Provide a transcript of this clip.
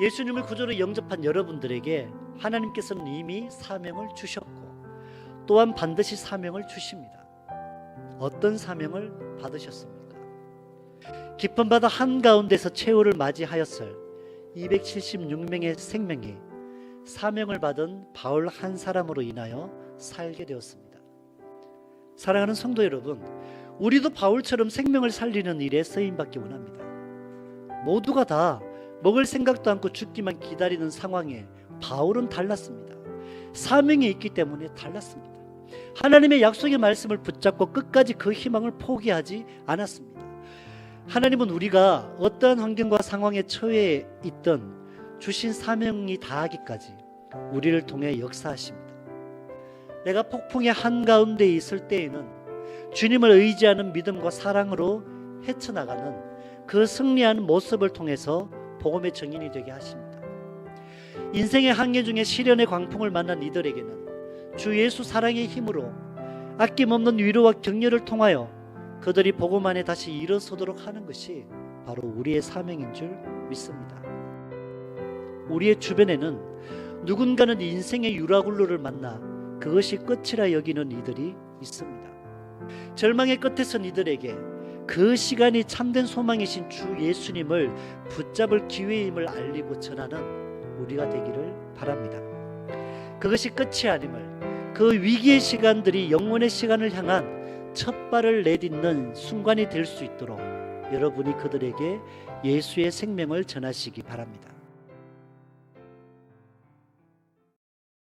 예수님을 구주로 영접한 여러분들에게 하나님께서는 이미 사명을 주셨고 또한 반드시 사명을 주십니다. 어떤 사명을 받으셨습니까? 깊은 바다 한가운데서 최후를 맞이하였을 276명의 생명이 사명을 받은 바울 한 사람으로 인하여 살게 되었습니다. 사랑하는 성도 여러분, 우리도 바울처럼 생명을 살리는 일에 쓰임 받기 원합니다. 모두가 다 먹을 생각도 않고 죽기만 기다리는 상황에 바울은 달랐습니다. 사명이 있기 때문에 달랐습니다. 하나님의 약속의 말씀을 붙잡고 끝까지 그 희망을 포기하지 않았습니다. 하나님은 우리가 어떠한 환경과 상황에 처해 있던 주신 사명이 다하기까지 우리를 통해 역사하십니다. 내가 폭풍의 한가운데 있을 때에는 주님을 의지하는 믿음과 사랑으로 헤쳐나가는 그 승리하는 모습을 통해서 복음의 증인이 되게 하십니다. 인생의 항해 중에 시련의 광풍을 만난 이들에게는 주 예수 사랑의 힘으로 아낌없는 위로와 격려를 통하여 그들이 복음 안에 다시 일어서도록 하는 것이 바로 우리의 사명인 줄 믿습니다. 우리의 주변에는 누군가는 인생의 유라굴로를 만나 그것이 끝이라 여기는 이들이 있습니다. 절망의 끝에 선 이들에게 그 시간이 참된 소망이신 주 예수님을 붙잡을 기회임을 알리고 전하는 우리가 되기를 바랍니다. 그것이 끝이 아님을 그 위기의 시간들이 영원의 시간을 향한 첫 발을 내딛는 순간이 될 수 있도록 여러분이 그들에게 예수의 생명을 전하시기 바랍니다.